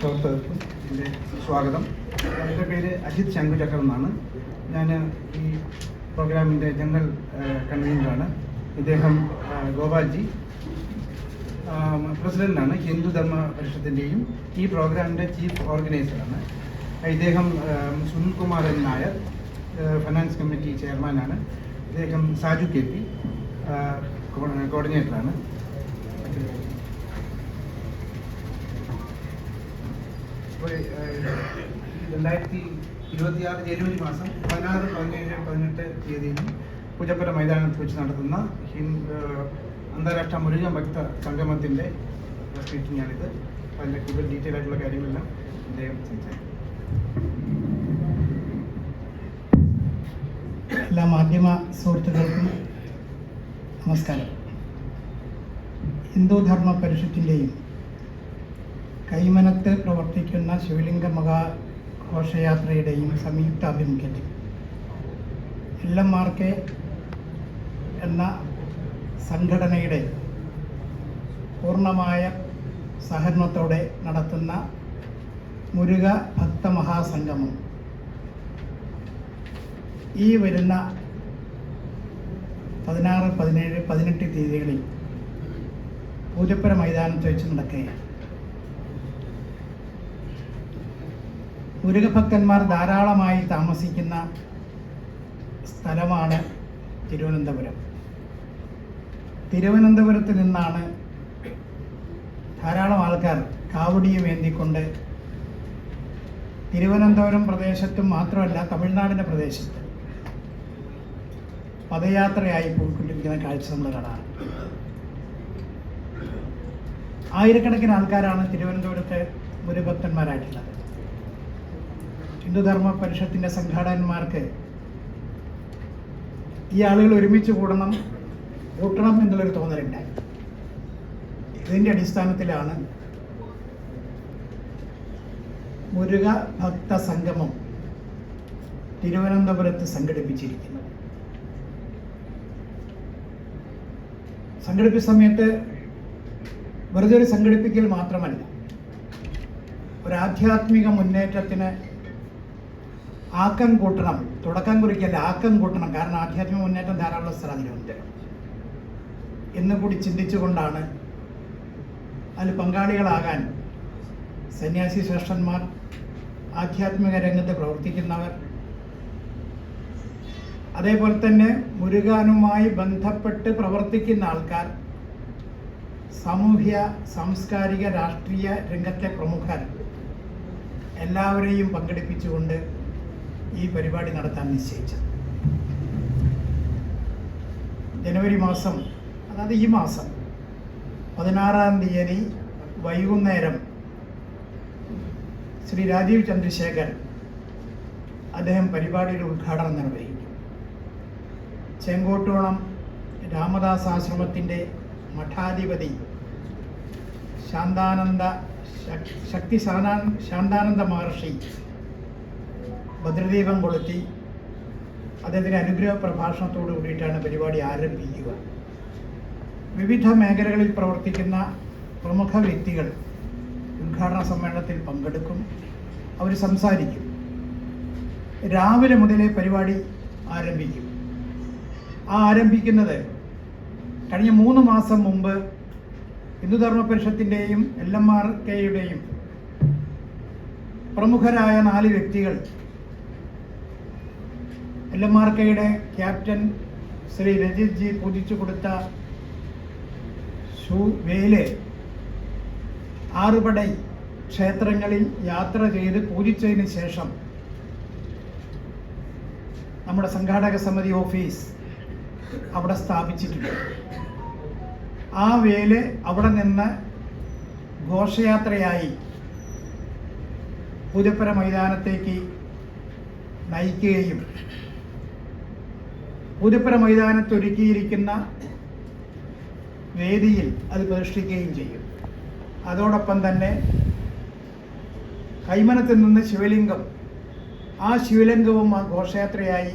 സ്വാഗതം. എന്റെ പേര് അജിത് ശങ്കുചക്രം എന്നാണ് ഞാൻ ഈ പ്രോഗ്രാമിന്റെ ജനറൽ കൺവീനറാണ്. ഇദ്ദേഹം ഗോപാൽജി പ്രസിഡന്റാണ് ഹിന്ദുധർമ്മ ഹിന്ദു ധർമ്മ പരിഷത്തിന്റെയും ഈ പ്രോഗ്രാമിന്റെ ചീഫ് ഓർഗനൈസറാണ്. ഇദ്ദേഹം Sunil Sunilkumar N Nair finance committee ചെയർമാനാണ്. ഇദ്ദേഹം സാജു കെ പി കോർഡിനേറ്ററാണ്. രണ്ടായിരത്തി ഇരുപത്തിയാറ് ജനുവരി മാസം പതിനാറ് പതിനേഴ് പതിനെട്ട് തീയതിയിൽ പൂജപ്പുര മൈതാനത്ത് വെച്ച് നടത്തുന്ന അന്താരാഷ്ട്ര മുരുകൻ ഭക്ത സംഗമത്തിന്റെ മീറ്റിംഗാണിത് അതിന്റെ കൂടുതൽ ഡീറ്റെയിൽ ആയിട്ടുള്ള കാര്യങ്ങളെല്ലാം അദ്ദേഹം സംസാരിക്കും. എല്ലാ മാധ്യമ സുഹൃത്തുക്കൾക്കും നമസ്കാരം. ഹിന്ദു ധർമ്മ പരിഷത്തിന്റെയും കൈമനത്ത് പ്രവർത്തിക്കുന്ന ശിവലിംഗ മഹാഘോഷയാത്രയുടെയും സംയുക്ത ആഭിമുഖ്യത്തിൽ എൽ എം ആർ കെ എന്ന സംഘടനയുടെ പൂർണമായ സഹകരണത്തോടെ നടത്തുന്ന മുരുക ഭക്ത മഹാസംഗമം ഈ വരുന്ന പതിനാറ് പതിനേഴ് പതിനെട്ട് തീയതികളിൽ പൂജപ്പുര മൈതാനത്ത് വെച്ച് നടക്കുകയാണ്. മുരുകഭക്തന്മാർ ധാരാളമായി താമസിക്കുന്ന സ്ഥലമാണ് തിരുവനന്തപുരം. തിരുവനന്തപുരത്ത് നിന്നാണ് ധാരാളം ആൾക്കാർ കാവടിയും ഏന്തിക്കൊണ്ട് തിരുവനന്തപുരം പ്രദേശത്തും മാത്രമല്ല തമിഴ്നാടിന്റെ പ്രദേശത്ത് പദയാത്രയായി പോയിക്കൊണ്ടിരിക്കുന്ന കാഴ്ച നമ്മൾ കാണാറ്. ആയിരക്കണക്കിന് ആൾക്കാരാണ് തിരുവനന്തപുരത്തെ ഗുരുഭക്തന്മാരായിട്ടുള്ളത് ഹിന്ദുധർമ്മ പരിഷത്തിന്റെ സംഘാടകന്മാർക്ക് ഈ ആളുകൾ ഒരുമിച്ച് കൂടണം കൂട്ടണം എന്നുള്ളൊരു തോന്നലുണ്ടായി ഇതിന്റെ അടിസ്ഥാനത്തിലാണ് മുരുക ഭക്ത സംഗമം തിരുവനന്തപുരത്ത് സംഘടിപ്പിച്ചിരിക്കുന്നത്. സംഘടിപ്പിച്ച സമയത്ത് വെറുതെ ഒരു സംഘടിപ്പിക്കൽ മാത്രമല്ല ഒരു ആധ്യാത്മിക മുന്നേറ്റത്തിന് ആക്കം കൂട്ടണം തുടക്കം കുറിക്കല്ല ആക്കം കൂട്ടണം. കാരണം ആധ്യാത്മിക മുന്നേറ്റം ധാരാളം സ്ഥലം അതിലുണ്ട്. എന്ന് കൂടി ചിന്തിച്ചുകൊണ്ടാണ് അതിൽ പങ്കാളികളാകാൻ സന്യാസി ശ്രേഷ്ഠന്മാർ ആധ്യാത്മിക രംഗത്ത് പ്രവർത്തിക്കുന്നവർ. അതേപോലെ തന്നെ മുരുകാനുമായി ബന്ധപ്പെട്ട് പ്രവർത്തിക്കുന്ന ആൾക്കാർ സാമൂഹ്യ സാംസ്കാരിക രാഷ്ട്രീയ രംഗത്തെ പ്രമുഖർ എല്ലാവരെയും പങ്കെടുപ്പിച്ചുകൊണ്ട് ഈ പരിപാടി നടത്താൻ നിശ്ചയിച്ചത്. ജനുവരി മാസം അതായത് ഈ മാസം പതിനാറാം തീയതി വൈകുന്നേരം ശ്രീ രാജീവ് ചന്ദ്രശേഖർ അദ്ദേഹം പരിപാടിയുടെ ഉദ്ഘാടനം നിർവഹിക്കും. ചെങ്കോട്ടോളം രാമദാസ് ആശ്രമത്തിന്റെ മഠാധിപതി ശാന്താനന്ദ ശക്തി ശാന്താ ശാന്താനന്ദ മഹർഷി ഭദ്രദീപം കൊളുത്തി അദ്ദേഹത്തിന്റെ അനുഗ്രഹ പ്രഭാഷണത്തോടു കൂടിയിട്ടാണ് പരിപാടി ആരംഭിക്കുക. വിവിധ മേഖലകളിൽ പ്രവർത്തിക്കുന്ന പ്രമുഖ വ്യക്തികൾ ഉദ്ഘാടന സമ്മേളനത്തിൽ പങ്കെടുക്കും അവർ സംസാരിക്കും. രാവിലെ മുതലേ പരിപാടി ആരംഭിക്കും. ആ ആരംഭിക്കുന്നത് കഴിഞ്ഞ മൂന്ന് മാസം മുമ്പ് ഹിന്ദുധർമ്മ പരിഷത്തിന്റെയും എൽ എം ആർ കെയുടെയും പ്രമുഖരായ നാല് വ്യക്തികൾ എൽ എം ആർ കെയുടെ ക്യാപ്റ്റൻ ശ്രീ രജിത് ജി പൂജിച്ചു കൊടുത്ത ഷൂ വേൽ ആറുപടൈ ക്ഷേത്രങ്ങളിൽ യാത്ര ചെയ്ത് പൂജിച്ചതിന് ശേഷം നമ്മുടെ സംഘാടക സമിതി ഓഫീസ് അവിടെ സ്ഥാപിച്ചിട്ടുണ്ട്. ആ വേൽ അവിടെ നിന്ന് ഘോഷയാത്രയായി പൂജപ്പുര മൈതാനത്തേക്ക് നയിക്കുകയും പൂജപ്പുര മൈതാനത്ത് ഒരുക്കിയിരിക്കുന്ന വേദിയിൽ അത് പ്രതിഷ്ഠിക്കുകയും ചെയ്യും. അതോടൊപ്പം തന്നെ കൈമനത്തിൽ നിന്ന് ശിവലിംഗം ആ ശിവലിംഗവും ആ ഘോഷയാത്രയായി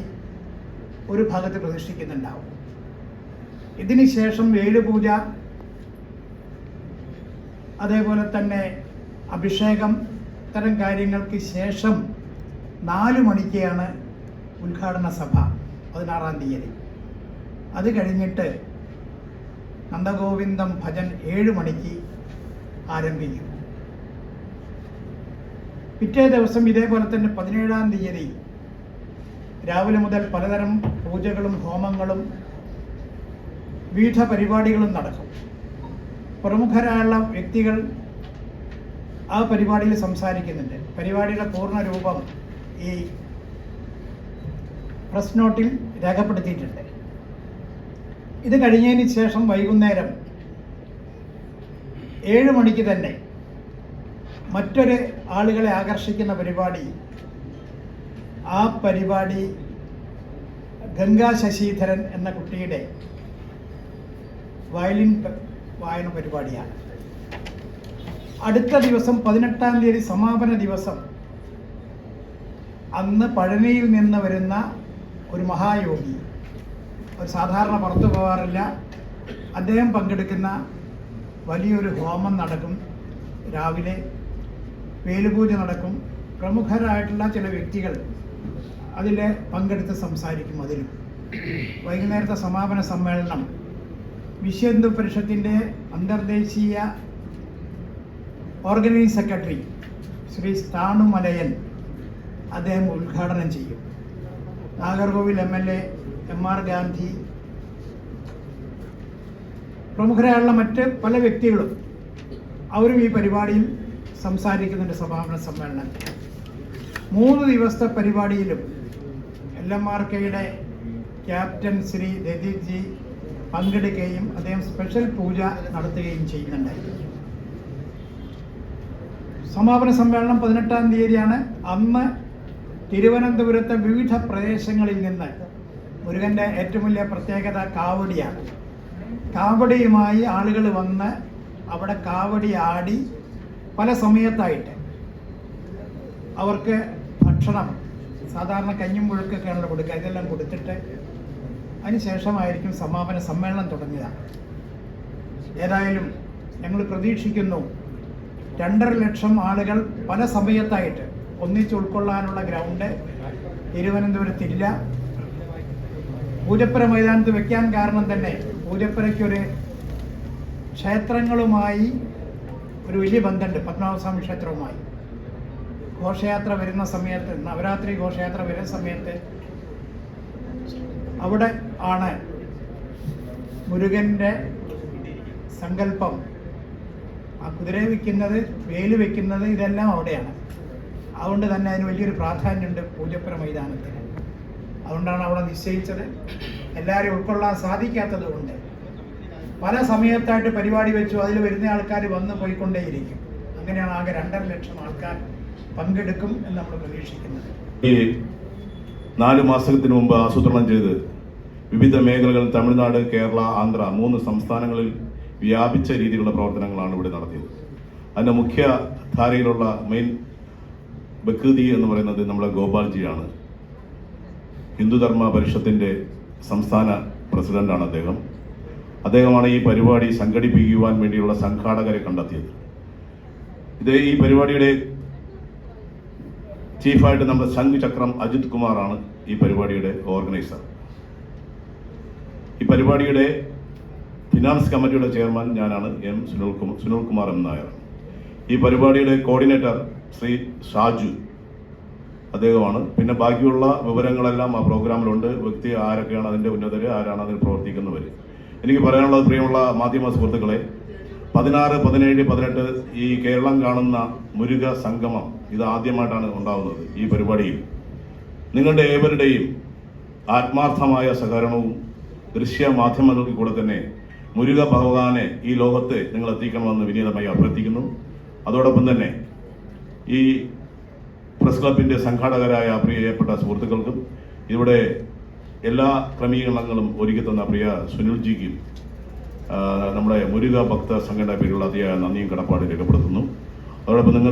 ഒരു ഭാഗത്ത് പ്രതിഷ്ഠിക്കുന്നുണ്ടാവും. ഇതിന് ശേഷം വേലുപൂജ അതേപോലെ തന്നെ അഭിഷേകം ഇത്തരം കാര്യങ്ങൾക്ക് ശേഷം നാല് മണിക്കാണ് ഉദ്ഘാടന സഭ. പതിനാറാം തീയതി. അത് കഴിഞ്ഞിട്ട് നന്ദഗോവിന്ദം ഭജൻ ഏഴ് മണിക്ക് ആരംഭിക്കും. പിറ്റേ ദിവസം ഇതേപോലെ തന്നെ പതിനേഴാം തീയതി രാവിലെ മുതൽ പലതരം പൂജകളും ഹോമങ്ങളും വിവിധ പരിപാടികളും നടക്കും. പ്രമുഖരായുള്ള വ്യക്തികൾ ആ പരിപാടിയിൽ സംസാരിക്കുന്നുണ്ട്. പരിപാടിയുടെ പൂർണ രൂപം ഈ പ്രസ് നോട്ടിൽ രേഖപ്പെടുത്തിയിട്ടുണ്ട്. ഇത് കഴിഞ്ഞതിന് ശേഷം വൈകുന്നേരം ഏഴ് മണിക്ക് തന്നെ മറ്റൊരു ആളുകളെ ആകർഷിക്കുന്ന പരിപാടി ആ പരിപാടി ഗംഗാ ശശിധരൻ എന്ന കുട്ടിയുടെ വയലിൻ വായന പരിപാടിയാണ്. അടുത്ത ദിവസം പതിനെട്ടാം തീയതി സമാപന ദിവസം അന്ന് പഴനിയിൽ നിന്ന് വരുന്ന ഒരു മഹായോഗി ഒരു സാധാരണ പുറത്തു പോകാറില്ല അദ്ദേഹം പങ്കെടുക്കുന്ന വലിയൊരു ഹോമം നടക്കും. രാവിലെ വേലുപൂജ നടക്കും. പ്രമുഖരായിട്ടുള്ള ചില വ്യക്തികൾ അതിൽ പങ്കെടുത്ത് സംസാരിക്കും അതിലും. വൈകുന്നേരത്തെ സമാപന സമ്മേളനം വിശ്വഹിന്ദു പരിഷത്തിന്റെ അന്തർദേശീയ ഓർഗനൈസിംഗ് സെക്രട്ടറി ശ്രീ സ്ഥാണു മലയൻ അദ്ദേഹം ഉദ്ഘാടനം ചെയ്യും. Nagercoil M L A M R Gandhi. പ്രമുഖരായുള്ള മറ്റ് പല വ്യക്തികളും അവരും ഈ പരിപാടിയിൽ സംസാരിക്കുന്നുണ്ട് സമാപന സമ്മേളനത്തിൽ. മൂന്ന് ദിവസത്തെ പരിപാടിയിലും എൽ എം ആർ കെയുടെ ക്യാപ്റ്റൻ ശ്രീ രതീഷ് ജി പങ്കെടുക്കുകയും അദ്ദേഹം സ്പെഷ്യൽ പൂജ നടത്തുകയും ചെയ്യുന്നുണ്ട്. സമാപന സമ്മേളനം പതിനെട്ടാം തീയതിയാണ്. അന്ന് തിരുവനന്തപുരത്തെ വിവിധ പ്രദേശങ്ങളിൽ നിന്ന് മുരുകന്റെ ഏറ്റവും വലിയ പ്രത്യേകത കാവടിയാണ്. കാവടിയുമായി ആളുകൾ വന്ന് അവിടെ കാവടി ആടി പല സമയത്തായിട്ട് അവർക്ക് ഭക്ഷണം സാധാരണ കഞ്ഞും മുഴുക്കൊക്കെയാണല്ലോ കൊടുക്കുക. ഇതെല്ലാം കൊടുത്തിട്ട് അതിനുശേഷമായിരിക്കും സമാപന സമ്മേളനം തുടങ്ങിയതാണ് ഏതായാലും ഞങ്ങൾ പ്രതീക്ഷിക്കുന്നു രണ്ടര ലക്ഷം ആളുകൾ പല സമയത്തായിട്ട് ഒന്നിച്ച് ഉൾക്കൊള്ളാനുള്ള ഗ്രൗണ്ട് തിരുവനന്തപുരത്തില്ല. പൂജപ്പുര മൈതാനത്ത് വെക്കാൻ കാരണം തന്നെ പൂജപ്പുരയ്ക്കൊരു ക്ഷേത്രങ്ങളുമായി ഒരു വലിയ ബന്ധമുണ്ട്. പത്മനാഭസ്വാമി ക്ഷേത്രവുമായി. ഘോഷയാത്ര വരുന്ന സമയത്ത് നവരാത്രി ഘോഷയാത്ര വരുന്ന സമയത്ത് അവിടെ ആണ് മുരുകന്റെ സങ്കല്പം. ആ കുതിരയെ വയ്ക്കുന്നത് വേൽ വയ്ക്കുന്നത് ഇതെല്ലാം അവിടെയാണ്. അതുകൊണ്ട് തന്നെ അതിന് വലിയൊരു പ്രാധാന്യമുണ്ട് പൂജപ്പുര മൈതാനത്തിന്. അതുകൊണ്ടാണ് അവിടെ നിശ്ചയിച്ചത്. എല്ലാവരും ഉൾക്കൊള്ളാൻ സാധിക്കാത്തത് കൊണ്ട്. പല സമയത്തായിട്ട് പരിപാടി വെച്ചു. അതിൽ വരുന്ന ആൾക്കാർ വന്ന് പോയിക്കൊണ്ടേയിരിക്കും. അങ്ങനെയാണ് ആകെ രണ്ടര ലക്ഷം ആൾക്കാർ പങ്കെടുക്കും എന്ന് നമ്മൾ പ്രതീക്ഷിക്കുന്നത്. ഈ നാല് മാസത്തിന് മുമ്പ് ആസൂത്രണം ചെയ്ത് വിവിധ മേഖലകൾ തമിഴ്നാട് കേരള ആന്ധ്ര മൂന്ന് സംസ്ഥാനങ്ങളിൽ വ്യാപിച്ച രീതിയിലുള്ള പ്രവർത്തനങ്ങളാണ് ഇവിടെ നടത്തിയത്. അതിന്റെ മുഖ്യ ധാരയിലുള്ള മെയിൻ ബക്രീദി എന്ന് പറയുന്നത് നമ്മുടെ ഗോപാൽജിയാണ്. ഹിന്ദുധർമ്മ പരിഷത്തിന്റെ സംസ്ഥാന പ്രസിഡന്റാണ് അദ്ദേഹം. അദ്ദേഹമാണ് ഈ പരിപാടി സംഘടിപ്പിക്കുവാൻ വേണ്ടിയുള്ള സംഘാടകരെ കണ്ടെത്തിയത്. ഇത് ഈ പരിപാടിയുടെ ചീഫായിട്ട് നമ്മുടെ ശംഖ് ചക്രം അജിത് കുമാറാണ് ഈ പരിപാടിയുടെ ഓർഗനൈസർ. ഈ പരിപാടിയുടെ ഫിനാൻസ് കമ്മിറ്റിയുടെ ചെയർമാൻ ഞാനാണ് എം സുനിൽ കുമാർ സുനിൽ കുമാർ എം നായർ. ഈ പരിപാടിയുടെ കോർഡിനേറ്റർ ശ്രീ ഷാജു അദ്ദേഹമാണ്. പിന്നെ ബാക്കിയുള്ള വിവരങ്ങളെല്ലാം ആ പ്രോഗ്രാമിലുണ്ട്. വ്യക്തി ആരൊക്കെയാണ് അതിന്റെ ഉന്നതർ ആരാണ് അതിൽ പ്രവർത്തിക്കുന്നവർ എനിക്ക് പറയാനുള്ളത് പ്രിയമുള്ള മാധ്യമ സുഹൃത്തുക്കളെ പതിനാറ് പതിനേഴ് പതിനെട്ട് ഈ കേരളം കാണുന്ന മുരുക സംഗമം ഇത് ആദ്യമായിട്ടാണ് ഉണ്ടാകുന്നത് ഈ പരിപാടിയിൽ. നിങ്ങളുടെ ഏവരുടെയും ആത്മാർത്ഥമായ സഹകരണവും ദൃശ്യ മാധ്യമങ്ങൾക്ക് കൂടെ തന്നെ മുരുക ഭഗവാനെ ഈ ലോകത്ത് നിങ്ങൾ എത്തിക്കണമെന്ന് വിനീതമായി അഭ്യർത്ഥിക്കുന്നു. അതോടൊപ്പം തന്നെ ഈ പ്രസ് ക്ലബിന്റെ സംഘാടകരായ പ്രിയപ്പെട്ട സുഹൃത്തുക്കൾക്കും ഇവിടെ എല്ലാ ക്രമീകരണങ്ങളും ഒരുക്കി തന്ന പ്രിയ സുനിൽജിക്കും നമ്മുടെ മുരുക ഭക്ത സംഘടന പേരിലുള്ള അതിയായ നന്ദിയും കടപ്പാടും രേഖപ്പെടുത്തുന്നു. അതോടൊപ്പം നിങ്ങൾക്ക്